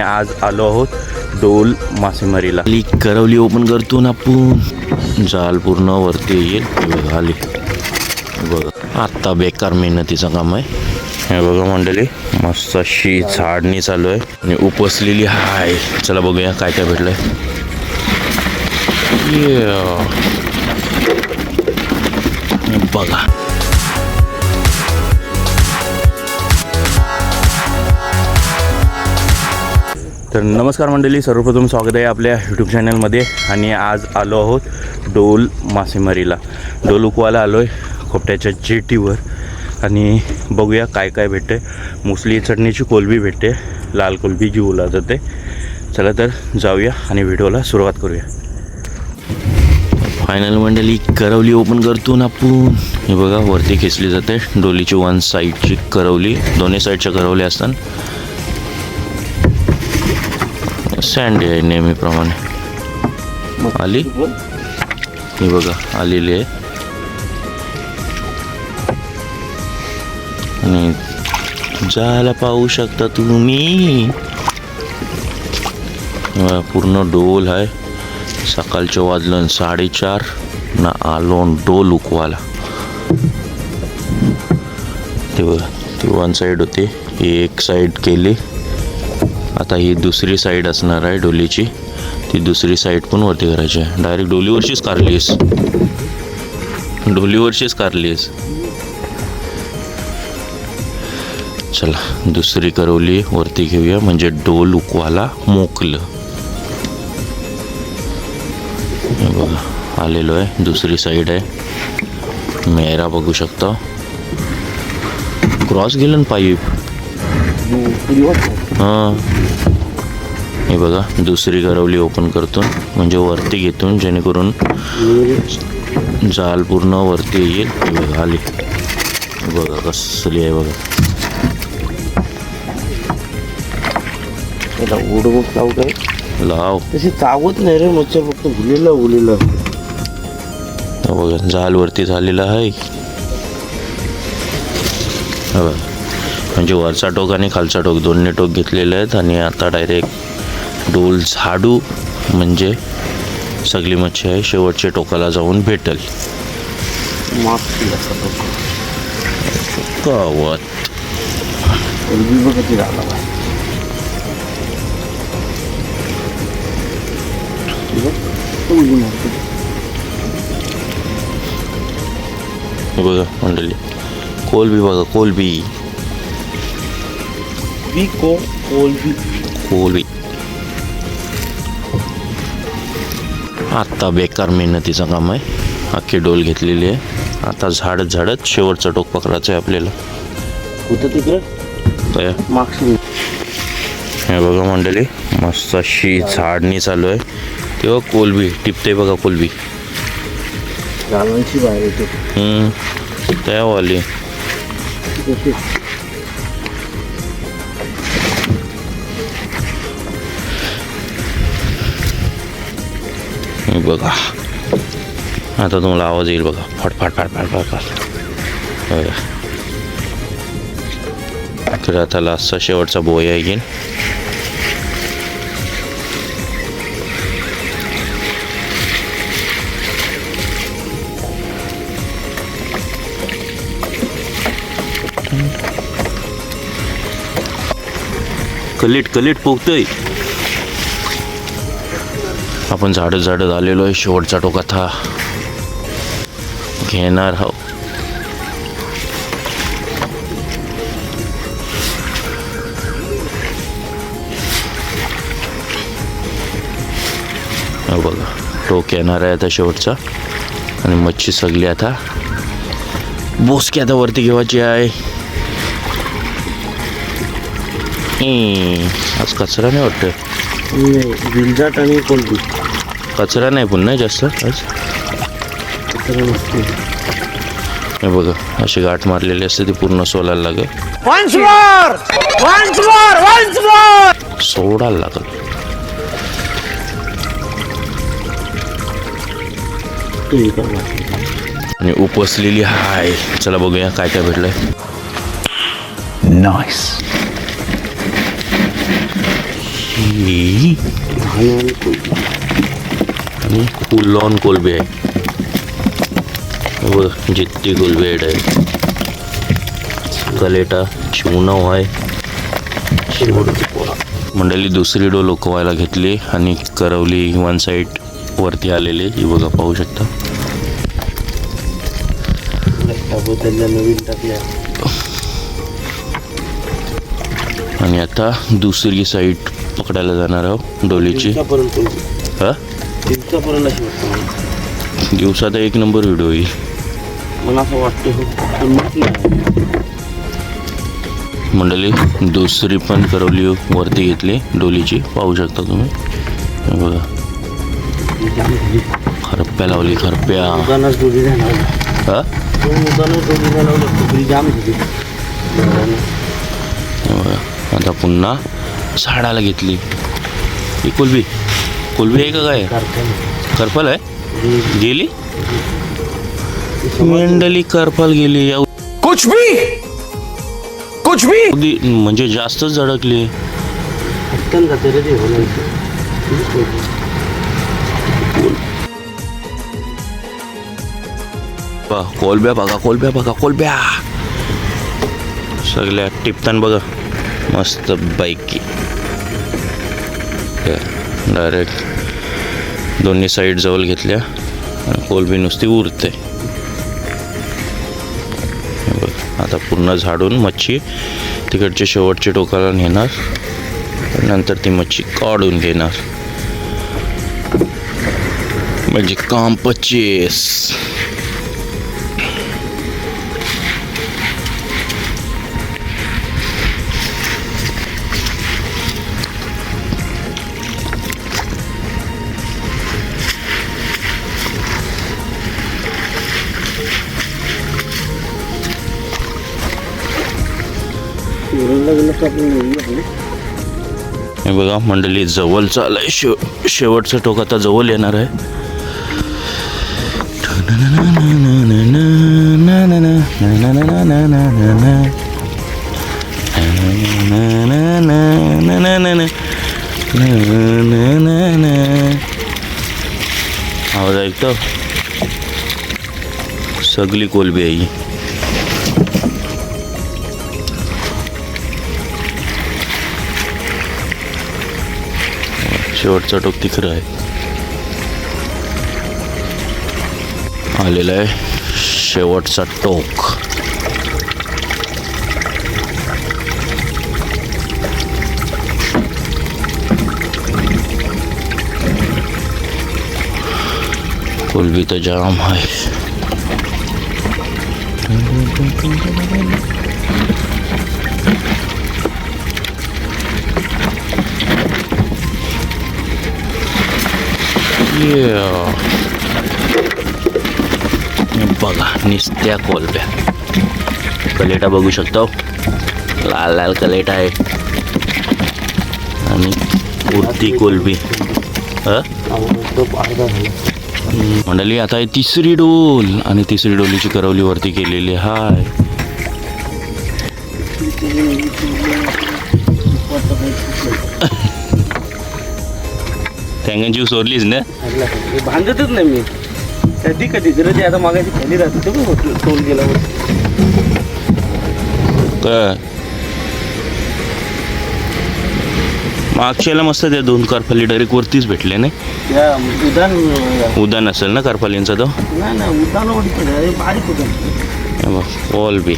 आज आलो आहोत डोल मासेमारीला. करवली ओपन करतो ना आपण. जाल पूर्ण वरती येईल. बघा आली बघा. आत्ता बेकार मेहनतीचं काम आहे. हे बघा मंडळी मस्त अशी झाडणी चालू आहे. आणि उपसलेली हाय. चला बघूया काय काय भेटलंय. बघा. तर नमस्कार मंडळी सर्वप्रथम स्वागत आहे आपल्या यूट्यूब चॅनलमध्ये आणि आज आलो आहोत डोल मासेमारीला. डोल उकवायला आलो आहे खोपट्याच्या जेटीवर. आणि बघूया काय काय भेटते मुसली चटणीची कोलबी भेटते लाल कोलबी जी ओला जाते चला तर जाऊया आणि व्हिडिओला सुरुवात करूया. फायनल मंडळी करवली ओपन करतो ना आपण. हे बघा वरती खेचली जाते डोलीची वन साईडची करवली. दोन्ही साईडच्या करवली असतात. सँडी आहे नेहमीप्रमाणे. आली? हे बघा आलेली आहे. आणि जायला पाहू शकता तुम्ही पूर्ण डोल आहे. सकाळचं वाजलं साडेचार. ना आलो डोल उकवाला. ते बघा ती वन साईड होते. एक साईड केली. आता ही दुसरी साईड असणार आहे डोलीची. ती दुसरी साईड पण वरती करायची आहे. डायरेक्ट डोलीवरचीच कारलीस. डोलीवरचीच कारलीस. चला दुसरी करवली वरती घेऊया. म्हणजे डोल उकवाला मोकलं. बघा आलेलो आहे. दुसरी साईड आहे. मेहरा बघू शकता. क्रॉस गेलं ना पाईप हां. बघा दुसरी करवली ओपन करतो म्हणजे वरती घेतो जेणेकरून जाल पूर्ण वरती येईल. हे बघा आली बघा कसली आहे बघा. उडवून लावू काय? लाव. तशी चावत नाही रे मच्छर फक्त भुलेला उलेला. बघा जाल वरती झालेला आहे. हे बघा. म्हणजे वरचा टोक आणि खालचा टोक दोन्ही टोक घेतलेले आहेत आणि आता डायरेक्ट डोल झाडू म्हणजे सगळी मच्छी आहे. शेवटच्या टोकाला जाऊन भेटेल. माफ गावात बघा मंडळी कोलबी बघा कोलबी. को कोलबी कोलबी आत्ता बेकार मेहनतीचं काम आहे. अख्खी डोल घेतलेली आहे. आता झाडत झाडत शेवटचा टोक पकडायचं आहे आपल्याला. होतं तिकडं? मागशी. हे बघा मंडळी मस्त अशी झाडणी चालू आहे. तेव्हा कोलबी टिपते बघा कोलबी बाहेर येतो हम्म, त्यावाली. बघा. आता तुम्हाला आवाज येईल बघा. फटफाट फट फाट फट फट बघा. तर आता लास्टचा शेवटचा बोया येईल कलीट कलीट पोगतय आपण झाडं झाडं झालेलो आहे. शेवटचा टोकात हा घेणार हो बघा टोक येणार आहे आता शेवटचा. आणि मच्छी सगळी आता बोसकी आता वरती घेवायची आहे. आज कचरा नाही वाटतं विलजाट आणि कोलबी. कचरा नाही पुन्हा जास्त आज? तर नसते. हे बघा अशी गाठ मारलेली असते ती पूर्ण सोलायला लागेल. सोडायला लागेल. ते आणि उपसलेली हाय. चला बघूया काय काय भेटलंय. Nice. ही घाण आणि कोलबी. आणि फुल ऑन कोलबी आहे हे बघा जित्ती করবে। आहे डायरेक्ट कलेटा चिवणाव आहे मंडळी दुसरी डोल लोकवायला घेतली आणि करवली वन साईड वरती आलेली ही बघा पाहू शकता। आणि आता दुसरी साईड पकडायला जाणार आहोत डोलीची. हा? दिवसात एक नंबर व्हिडिओ येईल मला असं वाटतं हो, मंडळी दुसरी पण करवली वरती घेतली डोलीची. पाहू शकता तुम्ही. हे बघा. खरप्या लावली खरप्या. हा? हे बघा. आता पुन्हा झाडाला घेतली. ही कोलबी. कोलबी आहे का काय? करपाल. आहे? गेली. मेंढली करपाल गेली. या कुछ भी! कुछ भी! अगदी म्हणजे जास्तच झडकली. कोलब्या बघा कोलब्या बघा कोलब्या. सगळ्या टिपतान बघा. मस्त बाईकी डायरेक्ट दोन्ही साईड जवळ घेतल्या. कोलबी नुसती उरते. आता पूर्ण झाडून मच्छी तिकडच्या शेवटच्या टोकाला नेणार. नंतर ती मच्छी काढून घेणार. म्हणजे काम पच्चीस हे बघा मंडळी जवळचं आलंय शेव शेवटचं टोक आता जवळ येणार आहे. आवाज ऐकतो? सगळी कोलबी आहे शेवटचा टोक तिकडं आहे. आलेला आहे शेवटचा टोक. कुलबी तर जाम आहे. बघा निस्त्या कोलब्या. कलेटा बघू शकतो. लाल लाल कलेटा आहे. आणि उरती कोलबी. ह? मंडळी आता आहे तिसरी डोल. आणि तिसरी डोलीची करवली वरती केलेली हाय. जीव सोडलीच ना. लागला बांधतच नाही मी. कधी कधी गरज आहे आता मागायची खाली राहते ते पण टोल काय मागच्याला मस्त त्या दोन कारफाली डायरेक्ट वरतीच भेटले नाही. उदान उदान असेल ना कारफालींचा तो? नाही नाही उदान ओढतो अरे बारीक उदान. हे बघ कोलबी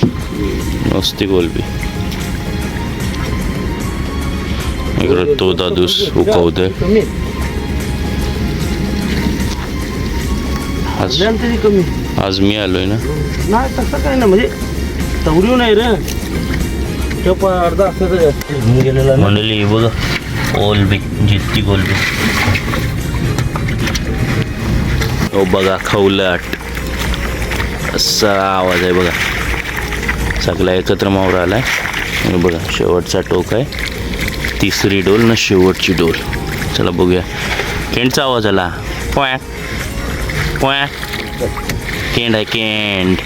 नुसती कोलबी इकडं तो दादूस उकवतोय. आज तरी कमी. आज मी आलोय ना. नाही तसं काय ना म्हणजे तवरीव नाही रे. तो पण अर्धा असं तर घेऊन गेलेला ना. मंडळी बघा. कोलबी जित्ती कोलबी हो बघा खवलट. असा आवाज आहे बघा. सगळा एकत्र मावरा आलाय. आणि बघा शेवटचा टोक आहे. तिसरी डोल ना शेवटची डोल. चला बघूया. केंडचा आवाज आला. पोया पोया केंड आहे केंड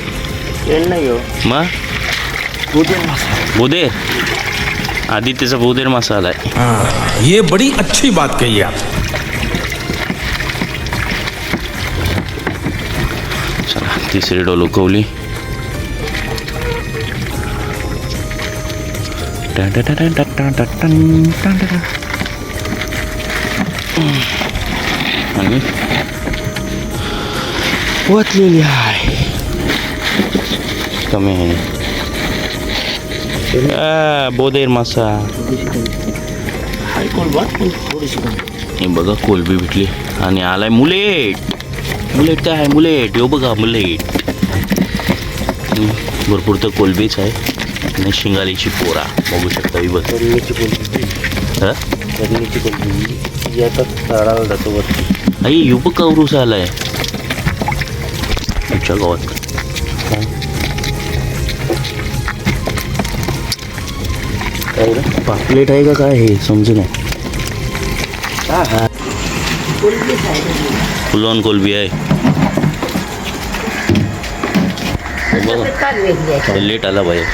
ट्रेन नाही मग बुधे आदित्यचा बहुतेर मासा आलाय हाँ, ये बड़ी अच्छी बात कही आप. चला तिसरी डोल उकवली. आणि? वाचलेली आहे कमी बोदेर मासा हाय कोलबा पण थोडीशी कमी. हे बघा कोलबी भेटली. आणि आलाय मुलेट. मुलेट काय आहे मुलेट. यो बघा मुलेट. भरपूर तर कोलबीच आहे. आणि शिंगालीची पोरा. बघू शकता ही बघ. हा? करणीची कोलबी. आता जातो वरती. आई यो बघ कवरूस आलाय. तुमच्या गावात काय रे पापलेट आहे का काय हे समजू नाही फुलॉन कोलबी आहे लेट आला बाहेर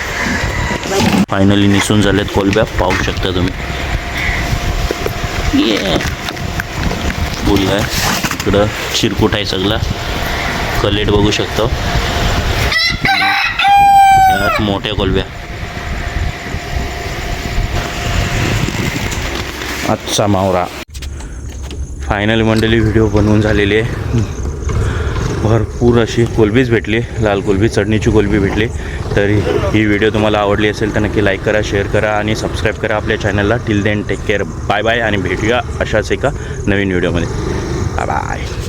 फायनली निसून झाल्यात कोलब्या पाहू शकता तुम्ही ये फुल आहे इकडं चिरकुट आहे सगळा कलेट बघू शकतो. यात मोठ्या कोलब्या. आजचा मावरा. फायनल मंडळी व्हिडिओ बनवून झालेली आहे. भरपूर अशी कोलबीच भेटली. लाल कोलबी चटणीची कोलबी भेटली. तर ही व्हिडिओ तुम्हाला आवडली असेल तर नक्की लाईक करा शेअर करा आणि सबस्क्राईब करा आपल्या चॅनलला till then take care bye bye आणि भेटूया अशाच एका नवीन व्हिडिओमध्ये बाय बाय